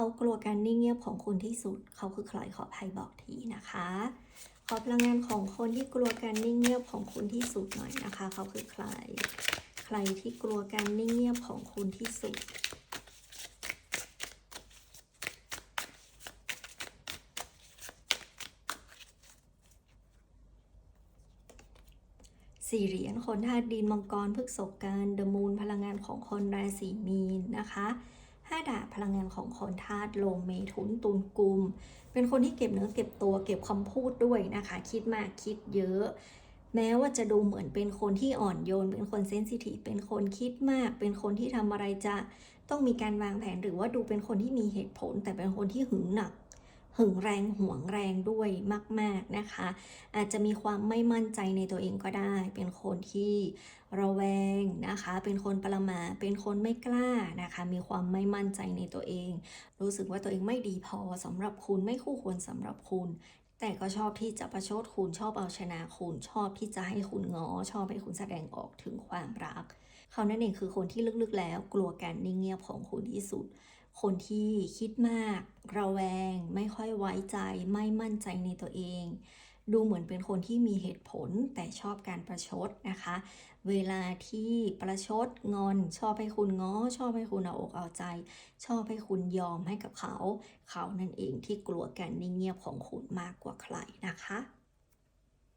เขากลัวการนิ่งเงียบของคุณที่สุด เขาคือใครขอภัยบอกทีนะคะ ขอพลังงานของคนที่กลัวการนิ่งเงียบของคุณที่สุดหน่อยนะคะ เขาคือใคร ใครที่กลัวการนิ่งเงียบของคุณที่สุดสี่เหรียญคนธาตุดินมังกรพฤกษกกันเดอะมูนพลังงานของคนราศีมีนนะคะ ห้าดาบพลังงานของคนธาตุลมเมถุนตุลกุม เป็นคนที่เก็บเนื้อเก็บตัวเก็บคำพูดด้วยนะคะ คิดมากคิดเยอะ แม้ว่าจะดูเหมือนเป็นคนที่อ่อนโยน เป็นคนเซนซิทีฟเป็นคนคิดมาก เป็นคนที่ทำอะไรจะต้องมีการวางแผนหรือว่าดูเป็นคนที่มีเหตุผล แต่เป็นคนที่หึงหนัก หึงแรงหวงแรงด้วยมาก ๆนะคะ อาจจะมีความไม่มั่นใจในตัวเองก็ได้ เป็นคนที่ระแวงนะคะ เป็นคนประมาเป็นคนไม่กล้านะคะ มีความไม่มั่นใจในตัวเอง รู้สึกว่าตัวเองไม่ดีพอสำหรับคุณไม่คู่ควรสำหรับคุณแต่ก็ชอบที่จะประชดคุณชอบเอาชนะคุณชอบที่จะให้คุณงอ ชอบให้คุณแสดงออกถึงความรัก เขานั่นเองคือคนที่ลึกๆแล้วกลัวการนิ่งเงียบของคุณที่สุด คนที่คิดมาก ระแวง ไม่ค่อยไว้ใจ ไม่มั่นใจในตัวเอง ดูเหมือนเป็นคนที่มีเหตุผลแต่ชอบการประชดนะคะ เวลาที่ประชดงอน ชอบให้คุณง้อ ชอบให้คุณเอาอกเอาใจ ชอบให้คุณยอมให้กับเขา เขานั่นเองที่กลัวการนิ่งเงียบของคุณมากกว่าใครนะคะ